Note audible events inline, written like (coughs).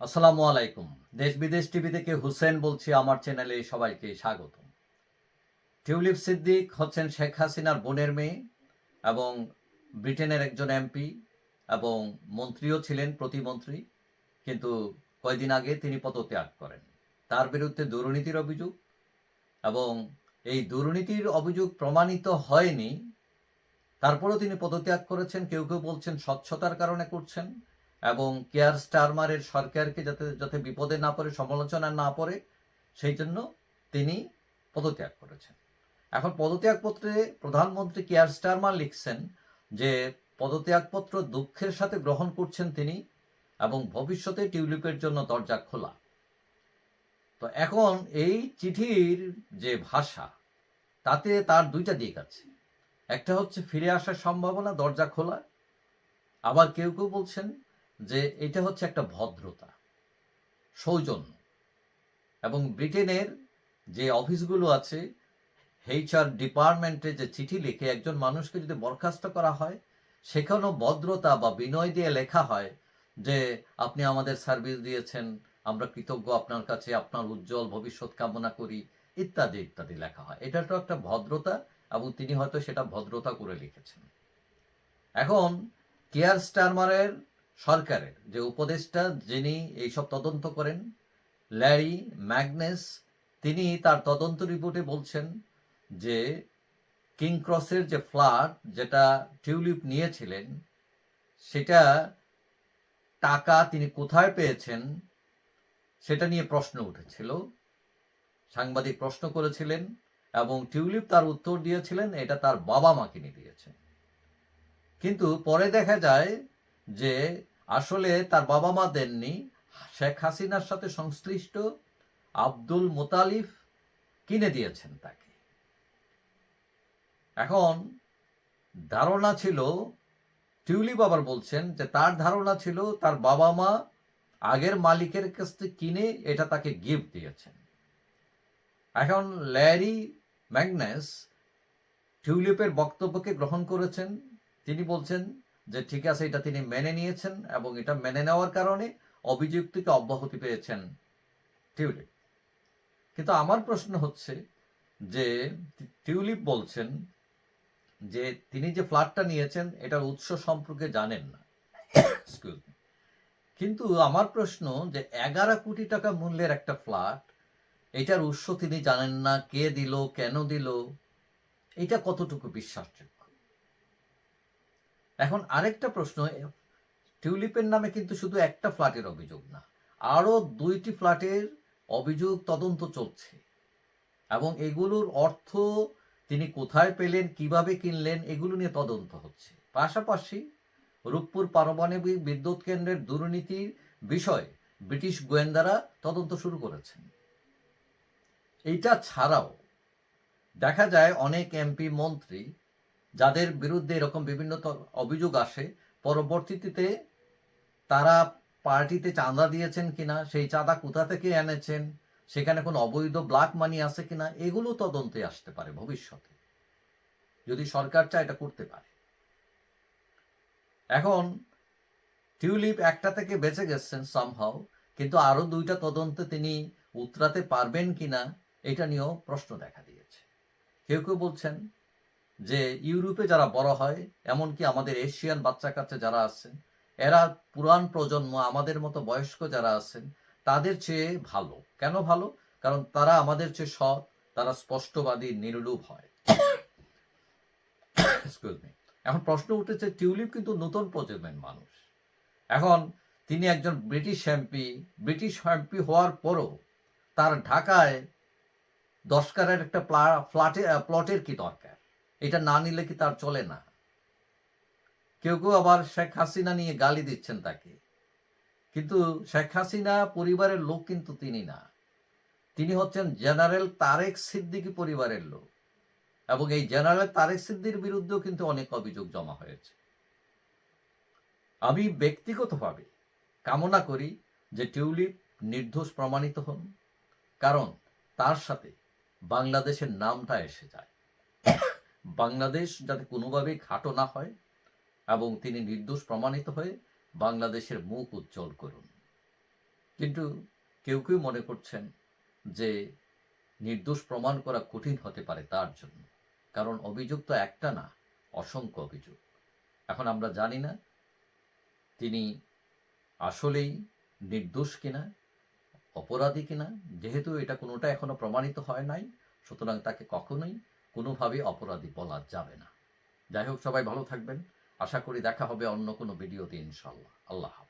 আসসালামু আলাইকুম। দেশ বিদেশ টিভি থেকে হুসেন বলছি, আমার চ্যানেলে সবাইকে স্বাগত টিউলিপ সিদ্দিক হচ্ছেন শেখ হাসিনার বোনের মেয়ে এবং ব্রিটেনের একজন এমপি এবং মন্ত্রীও ছিলেন, প্রতিমন্ত্রী। কিন্তু কয়দিন আগে তিনি পদত্যাগ করেন। তার বিরুদ্ধে দুর্নীতির অভিযোগ এবং এই দুর্নীতির অভিযোগ প্রমাণিত হয়নি। তারপরেও তিনি পদত্যাগ করেছেন, কেউ কেউ বলছেন স্বচ্ছতার কারণে করছেন। এবং কেয়ার স্টারমারের সরকারকে যাতে যাতে বিপদে না পড়ে, সমালোচনা না পড়ে, সেই জন্য তিনি পদত্যাগ করেছেন। এখন পদত্যাগপত্রে প্রধানমন্ত্রী কেয়ার স্টারমার লিখছেন যে, পদত্যাগপত্র দুঃখের সাথে গ্রহণ করছেন তিনি এবং ভবিষ্যতে টিউলিপের জন্য দরজা খোলা। তো এখন এই চিঠির যে ভাষা, তাতে তার দুইটা দিক আছে। একটা হচ্ছে, ফিরে আসার সম্ভাবনা, দরজা খোলা। আবার কেউ কেউ বলছেন যে এটা হচ্ছে একটা ভদ্রতা, সৌজন্য। এবং ব্রিটেনের যে অফিসগুলো আছে এইচআর ডিপার্টমেন্টে যে চিঠি লিখে একজন মানুষকে যদি বরখাস্ত করা হয়, সেখানেও ভদ্রতা বা বিনয় দিয়ে লেখা হয় যে, আপনি আমাদের সার্ভিস দিয়েছেন, আমরা কৃতজ্ঞ আপনার কাছে, আপনার উজ্জ্বল ভবিষ্যৎ কামনা করি, ইত্যাদি ইত্যাদি লেখা হয়। এটা তো একটা ভদ্রতা এবং তিনি হয়তো সেটা ভদ্রতা করে লিখেছেন। এখন কেয়ার স্টারমারের সরকারের যে উপদেষ্টা যিনি এইসব তদন্ত করেন, ল্যারি ম্যাগনেস, তিনি তার তদন্ত রিপোর্টে বলছেন যে কিং ক্রসের যে ফ্ল্যাট যেটা টিউলিপ নিয়েছিলেন, সেটা টাকা তিনি কোথায় পেয়েছেন সেটা নিয়ে প্রশ্ন উঠেছিল। সাংবাদিক প্রশ্ন করেছিলেন এবং টিউলিপ তার উত্তর দিয়েছিলেন, এটা তার বাবা মা কিনে দিয়েছেন কিন্তু পরে দেখা যায় যে আসলে তার বাবা মা দেননি। শেখ হাসিনার সাথে সংশ্লিষ্ট আব্দুল মোতালিফ কিনে দিয়েছেন তাকে। এখন ধারণা ছিল, টিউলিপ আবার বলছেন যে তার ধারণা ছিল তার বাবা মা আগের মালিকের কাছ থেকে কিনে এটা তাকে গিফট দিয়েছেন। এখন ল্যারি ম্যাগনাস টিউলিপের বক্তব্যকে গ্রহণ করেছেন। তিনি বলছেন যে ঠিক আছে, এটা তিনি মেনে নিয়েছেন এবং এটা মেনে নেওয়ার কারণে অভিযুক্তকে অব্যাহতি পেয়েছেন টিউলিপ। কিন্তু আমার প্রশ্ন হচ্ছে যে, টিউলিপ বলছেন যে তিনি যে ফ্ল্যাটটা নিয়েছেন, এটার উৎস সম্পর্কে জানেন না। কিন্তু আমার প্রশ্ন যে এগারো কোটি টাকা মূল্যের একটা ফ্ল্যাট, এটার উৎস তিনি জানেন না, কে দিল, কেন দিল, এটা কতটুকু বিশ্বাসযোগ্য? এখন আরেকটা প্রশ্ন টিউলিপের নামে কিন্তু শুধু একটা ফ্ল্যাটের অভিযোগ না আরও দুইটি ফ্ল্যাটের অভিযোগ তদন্ত চলছে। এবং এগুলোর অর্থ তিনি কোথায় পেলেন, কীভাবে কিনলেন, এগুলো নিয়ে তদন্ত হচ্ছে। পাশাপাশি রূপপুর পারমাণবিক বিদ্যুৎ কেন্দ্রের দুর্নীতির বিষয়ে ব্রিটিশ গোয়েন্দারা তদন্ত শুরু করেছেন। এইটা ছাড়াও দেখা যায় অনেক এমপি মন্ত্রী যাদের বিরুদ্ধে এরকম বিভিন্ন অভিযোগ আসে, পরবর্তীতে তারা পার্টিতে চাঁদা দিয়েছেন কিনা, সেই চাঁদা কোথা থেকে এনেছেন, সেখানে কোনো অবৈধ ব্ল্যাক মানি আছে কিনা, এগুলো তদন্তে আসতে পারে ভবিষ্যতে। যদি সরকার চায় এটা করতে পারে। এখন টিউলিপ একটা থেকে বেঁচে গেছেন সামহাও কিন্তু আরও দুইটা তদন্তে তিনি উতরাতে পারবেন কিনা, এটা নিয়েও প্রশ্ন দেখা দিয়েছে। কেউ কেউ বলছেন যে ইউরোপে যারা বড় হয়, এমনকি আমাদের এশিয়ান বাচ্চা কাচ্চা যারা আছেন, এরা পুরান প্রজন্ম, আমাদের মতো বয়স্ক যারা আছেন, তাদের চেয়ে ভালো। কেন ভালো? কারণ তারা আমাদের চেয়ে সৎ, তারা স্পষ্টবাদী নির্লুভ হয়। (coughs) এখন প্রশ্ন উঠেছে, টিউলিপ কিন্তু নতুন প্রজন্মের মানুষ। এখন তিনি একজন ব্রিটিশ এমপি ব্রিটিশ এমপি হওয়ার পরও তার ঢাকায় দশ কারের একটা ফ্ল্যাটে প্লটের কি দরকার? এটা না নিলে কি তার চলে না? কেউ কেউ আবার শেখ হাসিনা নিয়ে গালি দিচ্ছেন তাকে। কিন্তু শেখ হাসিনা পরিবারের লোক কিন্তু তিনি না। তিনি হচ্ছেন জেনারেল তারেক সিদ্দিকী পরিবারের লোক এবং এই জেনারেল তারেক সিদ্দির বিরুদ্ধেও কিন্তু অনেক অভিযোগ জমা হয়েছে। আমি ব্যক্তিগতভাবে কামনা করি যে টিউলিপ নির্দোষ প্রমাণিত হন, কারণ তার সাথে বাংলাদেশের নামটা এসে যায়। বাংলাদেশ যাতে কোনোভাবেই খাটো না হয় এবং তিনি নির্দোষ প্রমাণিত হয়ে বাংলাদেশের মুখ উজ্জ্বল করুন। কিন্তু কেউ কেউ মনে করছেন যে নির্দোষ প্রমাণ করা কঠিন হতে পারে তার জন্য। কারণ অভিযোগ তো একটা না, অসংখ্য অভিযোগ। এখন আমরা জানি না তিনি আসলেই নির্দোষ কিনা, অপরাধী কিনা, যেহেতু এটা কোনোটা এখনও প্রমাণিত হয় নাই, সুতরাং তাকে কখনোই কোনোভাবে অপরাধী বলা যাবে না। যাই হোক, সবাই ভালো থাকবেন। আশা করি দেখা হবে অন্য কোনো ভিডিওতে ইনশাল্লাহ আল্লাহ।